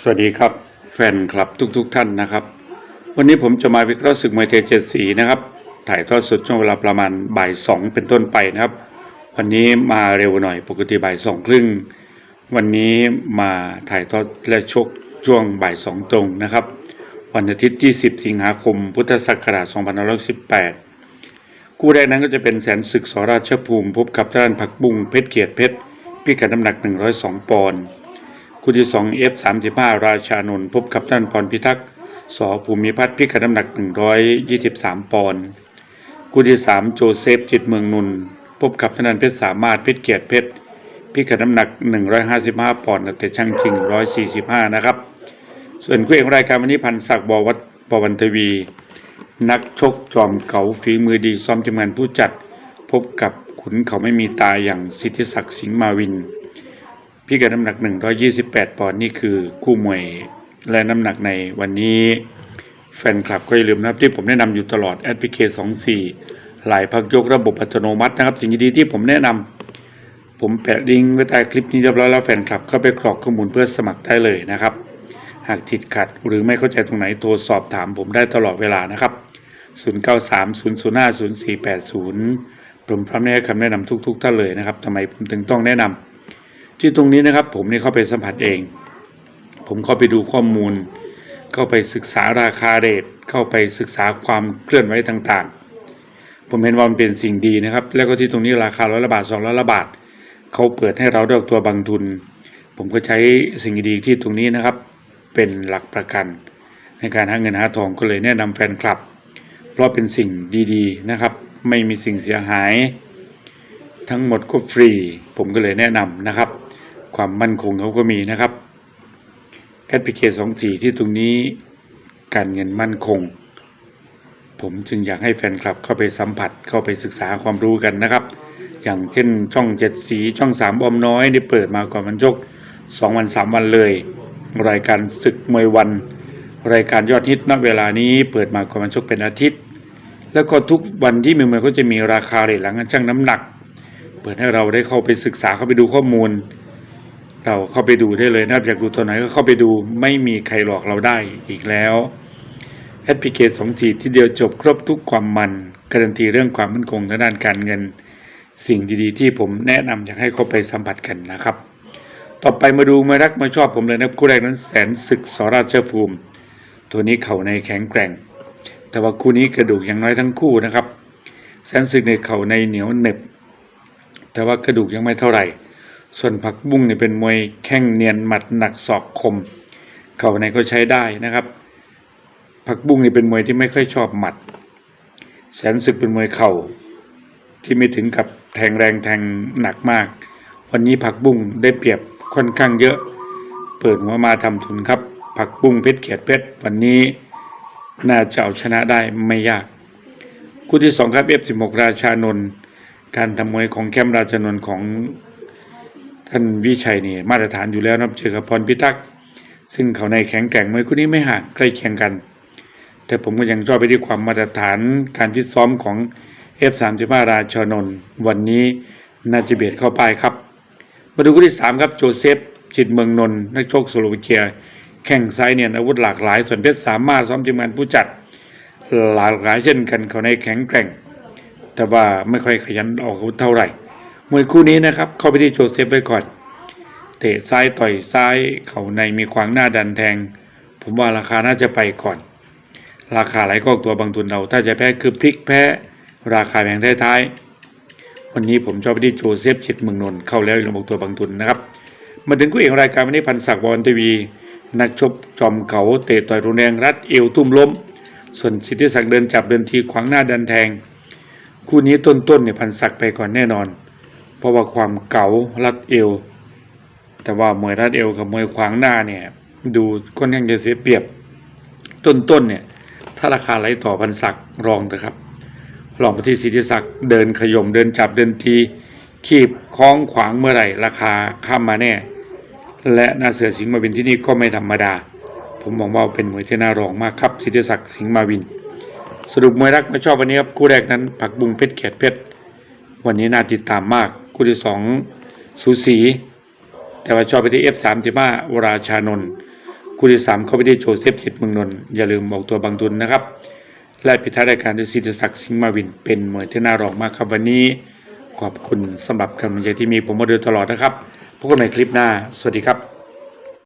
สวัสดีครับแฟนคลับทุกๆทท่านนะครับ วันนี้ผมจะมาวิเคราะห์ศึกมวยไทเจ็ดสีนะครับ ถ่ายทอดสดช่วงเวลาประมาณบ่ายสองเป็นต้นไปนะครับ วันนี้มาเร็วหน่อยปกติบ่ายสองครึ่งวันนี้มาถ่ายทอดและชกช่วงบ่ายสองตรงนะครับ วันอาทิตย์ที่10สิงหาคม พุทธศักราช2518คู่แรกนั้นก็จะเป็นแสนศึกสราชภูมิพบกับท่านผักบุ้งเพชรเกียรติเพชรพิกัดน้ำหนัก102ปอนด์ คู่ที่2 F35 ราชานนท์พบกับท่านพรพิทักษ์สอภูมิพัฒน์พิกัดน้ำหนัก123ปอนด์คู่ที่3โจเซฟจิตเมืองนนท์พบกับท่านเพชรสามารถเพชรเกียรติเพชรพิกัดน้ำหนัก155ปอนด์แต่ช่างจริง145นะครับ ส่วนคู่เอกรายการวันนี้พันศักดิ์บวัดปวันทวี นักชกจอมเก่าฝีมือดีซ้อมทีมงานผู้จัด พบกับขุนเขาไม่มีตาอย่างสิทธิศักดิ์สิงห์มาวิน พิกัดน้ำหนัก 128 ปอนด์นี่คือคู่มวยและน้ำหนักในวันนี้ แฟนคลับก็อย่าลืมนะครับที่ผมแนะนำอยู่ตลอดแอดพลิเคชัน24 หลายพักยกระบบอัตโนมัตินะครับ สิ่งดีๆที่ผมแนะนำผมแปะลิงก์ไว้ใต้คลิปนี้เรียบร้อยแล้วแฟนคลับเข้าไปกรอกข้อมูลเพื่อสมัครได้เลยนะครับ หากติดขัดหรือไม่เข้าใจตรงไหนโทรสอบถามผมได้ตลอดเวลานะครับ 0930050480ผมพร้อมให้คำแนะนำทุก ๆ ท่านเลยนะครับทำไมผมถึงต้องแนะนำ ที่ตรงนี้นะครับ ผมนี่เข้าไปสัมผัสเอง ผมเข้าไปดูข้อมูล เข้าไปศึกษาราคาเรทเข้าไปศึกษาความเคลื่อนไหวต่างๆ ผมเห็นว่ามันเป็นสิ่งดีนะครับ แล้วก็ที่ตรงนี้ราคาร้อยละบาทสองร้อยละบาทเขาเปิดให้เราได้ออกตัวบางทุน ผมก็ใช้สิ่งดีๆที่ตรงนี้นะครับ เป็นหลักประกัน ในการหาเงินหาทองก็เลยแนะนำแฟนคลับ เพราะเป็นสิ่งดีๆนะครับ ไม่มีสิ่งเสียหาย ทั้งหมดก็ฟรี ผมก็เลยแนะนำนะครับ ความมั่นคงเขาก็มีนะครับแอดพลิเคชัน24ที่ตรงนี้การเงินมั่นคง ผมจึงอยากให้แฟนคลับเข้าไปสัมผัสเข้าไปศึกษาความรู้กันนะครับ อย่างเช่นช่องเจ็ดสีช่องสามอมน้อยได้เปิดมาก่อนมันชกสองวันสามวันเลย รายการศึกมวยวัน รายการยอดฮิตณเวลานี้เปิดมาก่อนมันชกเป็นอาทิตย์ แล้วก็ทุกวันที่มีมวยก็จะมีราคาเรทหลังการชั่งน้ำหนัก เปิดให้เราได้เข้าไปศึกษาเข้าไปดูข้อมูล เราเข้าไปดูได้เลยนะอยากดูตัวไหนก็เข้าไปดูไม่มีใครหลอกเราได้อีกแล้วแอดพลิเคชันสองทีที่เดียวจบครบทุกความมันการันตีเรื่องความมั่นคงทางด้านการเงิน สิ่งดีๆ ที่ผมแนะนำอยากให้เข้าไปสัมผัสกันนะครับ ต่อไปมาดูมารักมาชอบผมเลยนะครับคู่แรกนั้นแสนศึกสราชภูมิ ตัวนี้เข่าในแข็งแกร่ง แต่ว่าคู่นี้กระดูกยังน้อยทั้งคู่นะครับ แสนศึกในเข่าในเหนียวเหน็บ แต่ว่ากระดูกยังไม่เท่าไหร่ ส่วนผักบุ้งเนี่ยเป็นมวยแข้งเนียนหมัดหนักศอกคม เข่าในก็ใช้ได้นะครับ ผักบุ้งนี่เป็นมวยที่ไม่ค่อยชอบหมัด แสนศึกเป็นมวยเข่าที่ไม่ถึงกับแทงแรงแทงหนักมาก วันนี้ผักบุ้งได้เปรียบค่อนข้างเยอะ เปิดหัวมาทำทุนครับ ผักบุ้งเพชรเกียรติเพชรวันนี้น่าจะเอาชนะได้ไม่ยาก คู่ที่สองครับ F16 ราชานนท์ การทำมวยของแคมราชนนท์ของท่านวิชัยนี่มาตรฐานอยู่แล้วนับเจอกับพรพิทักษ์ซึ่งเขาในแข็งแกร่งมวยคู่นี้ไม่ห่างใกล้เคียงกัน แต่ผมก็ยังชอบไปที่ความมาตรฐานการฟิตซ้อมของ F35 ราชนนท์วันนี้น่าจะเบียดเข้าไปครับ มาดูคู่ที่สามครับโจเซฟจิตเมืองนนท์นักชกสโลวีเกีย แข่งไซเนี่ยอาวุธหลากหลายส่วนเพชรสามารถซ้อมทีมงานผู้จัด หลากหลายเช่นกันเขาในแข็งแกร่ง แต่ว่าไม่ค่อยขยันออกอาวุธเท่าไหร่ มวยคู่นี้นะครับ เข้าไปที่โจเซฟไว้ก่อน เตะซ้ายต่อยซ้ายเข่าในมีขวางหน้าดันแทง ผมว่าราคาน่าจะไปก่อน ราคาไหลก็ตัวบางทุนเรา ถ้าจะแพ้คือพลิกแพ้ราคาแพงท้ายๆวันนี้ผมชอบไปที่โจเซฟจิตเมืองนนท์เข้าแล้วลงบอกตัวบางทุนนะครับมาถึงคู่เอกรายการวันนี้พันศักดิ์บอลทีวีนักชกจอมเขาเตะต่อยรุนแรงรัดเอวทุ่มล้ม ส่วนสิทธิศักดิ์เดินจับเดินทีขวางหน้าดันแทง คู่นี้ต้นๆเนี่ยพันศักไปก่อนแน่นอน เพราะว่าความเก๋ารัดเอว แต่ว่ามวยรัดเอวกับมวยขวางหน้าเนี่ย ดูค่อนข้างจะเสียเปรียบ ต้นๆเนี่ย ถ้าราคาไหลต่อพันศักรองนะครับลองไปที่สิทธิศักดิ์เดินขยมเดินจับเดินทีขีบคล้องขวางเมื่อไหร่ ราคาข้ามมาแน่ และนาเสือสิงห์มาวินที่นี่ก็ไม่ธรรมดา ผมมองว่าเป็นมวยที่น่ารองมากครับสิทธิศักดิ์สิงห์มาวิน สรุปมวยรักมาชอบวันนี้ครับคู่แรกนั้นผักบุงเพชรเขียดเพชรวันนี้น่าติดตามมาก คู่ที่สองสูสี แต่ว่าชอบไปที่ F35 วราชานนท์คู่ที่สามเข้าไปที่โชเซฟจิตเมืองนนท์อย่าลืมบอกตัวบางทุนนะครับและปิดท้ายรายการด้วยศิริศักดิ์สิงห์มาวินเป็นมวยที่น่ารองมากครับวันนี้ขอบคุณสำหรับกำลังใจที่มีผมมาโดยตลอดนะครับพบกันใหม่คลิปหน้า สวัสดีครับ